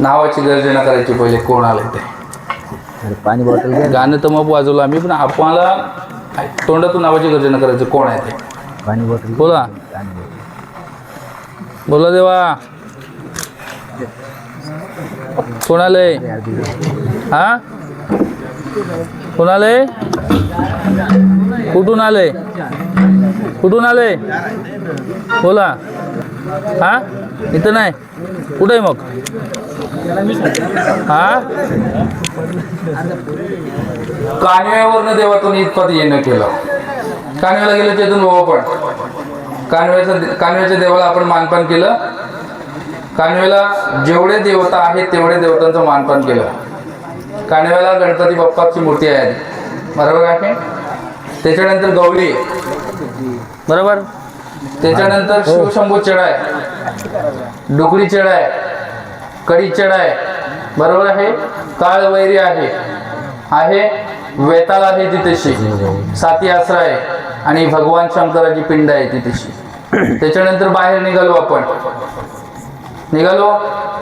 नावाची गर्जना करायची पहिले कोण आले ते? पाणी बॉटल गाणं तर मग वाजवलं आम्ही पण आपल्याला तोंडातून नावाची गर्जना करायची कोण आहे ते? पाणी बॉटल बोला. बोला देवा. कोण आलंय? हा? कोण आलंय? कुठून आलंय? कुठून आलंय? बोला. हा? इथं नाही. कुठे आहे मग? हा? कानव्यावरनं देवातून इतपत येणं केलं. कानव्याला गेलं चेतन बाबा पण. कानव्याचं कानव्याच्या देवाला आपण मानपान केलं. कानव्याला जेवढे देवता आहेत तेवढे देवतांचं मानपान केलं. कानव्याला गणपती बाप्पाची मूर्ती आहे. बरोबर आहे त्याच्यानंतर गौरी. बरोबर. त्याच्यानंतर शिवशंभू चढ आहे डुकरी चढ आहे. कडी चेड आहे. बरोबर आहे? काळवैरी आहे. आहे वेताल आहे तिथेशी साती आसरा आहे. आणि भगवान शंकराची पिंड आहे तिथेशी त्याच्यानंतर बाहेर निघालो आपण. निघालो.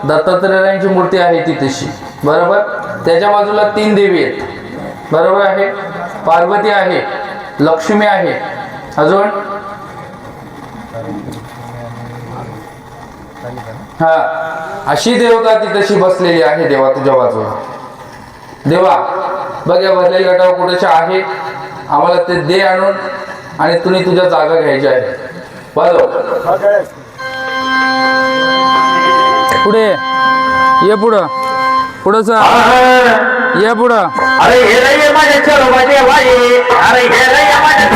दत्तात्रेयांची मूर्ती आहे तिथेशी बरोबर? त्याच्या बाजूला तीन देवी आहेत. बरोबर आहे? पार्वती आहे. लक्ष्मी आहे. अजून? हा. अशी देवता तिथेशी बसलेली आहे देवा तुझ्या बाजूला. देवा बघ या भरलेली गटावर कुठेशी आहे? आम्हाला ते दे आणून आणि तुम्ही तुझ्या जागा घ्यायची आहे वाजव पुढे. ये पुढं. पुढं चा ये पुढं. अरे हे ये माझ्या वाजे. अरे हे ये माझ्या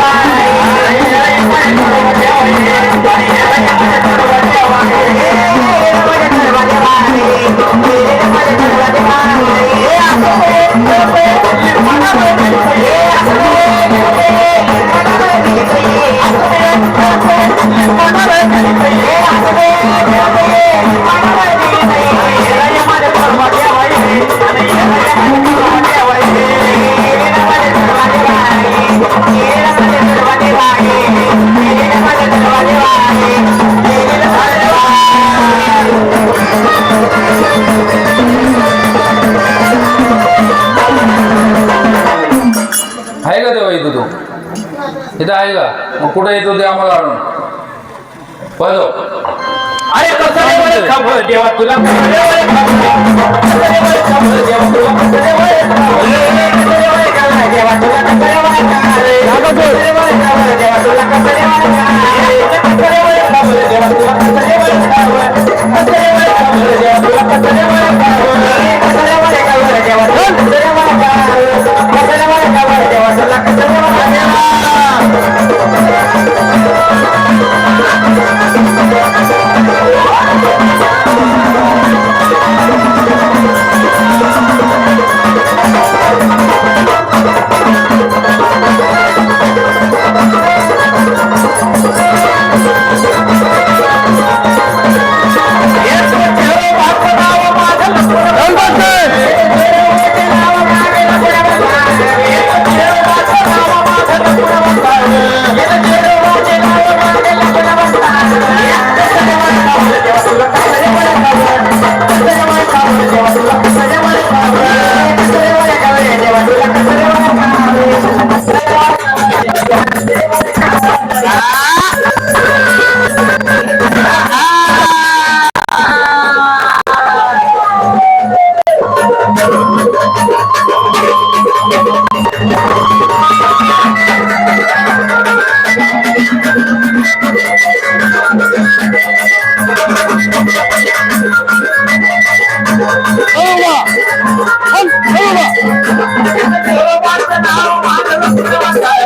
आहे इथं आहे का मग कुठं येतो ते आम्हाला आणून वाजव अरे कसं देवा तुला देवा तुला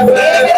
Yeah.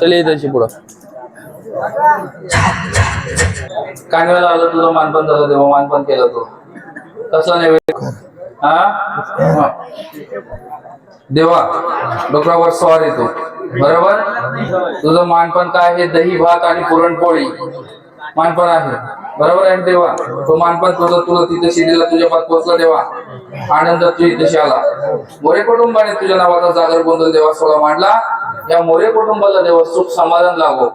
चल तशी पुढं. कानवेला आलं तुझं? मानपण झालं तेव्हा मानपण केलं तू. कसला नाही हा? देवा डोक्यावर स्वार येतो बरोबर? तुझं मानपण काय आहे? दही भात आणि पुरणपोळी. मानपण आहे. बरोबर आहे देवा? तो मानपण तुझं तुला तिथे शिदीला तुझ्या पात पोचला देवा. आनंद तू इथे आला मोरे कुटुंबाने तुझ्या नावाचा जागर गोंधळ देवा सोळा मांडला. या मोरे कुटुंबाला देवा सुख समाधान लागो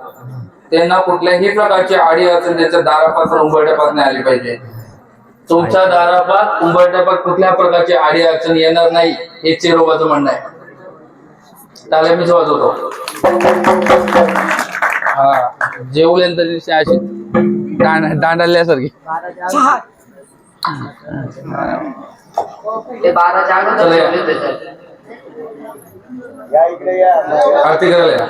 त्यांना कुठल्याही प्रकारची आडी अडचण त्याच्या दारापासून उंबरट्यापासून नाही आली पाहिजे. तुमच्या दारापात उंबरट्यापात कुठल्या प्रकारची आडी अडचण येणार नाही हे चेरोबाचं म्हणणं आहे. त्याला मीच वाजवतो हा जेवल्यानंतर दिसते अशी दांड दांडल्यासारखी. त्याच्यात. आरती करायला.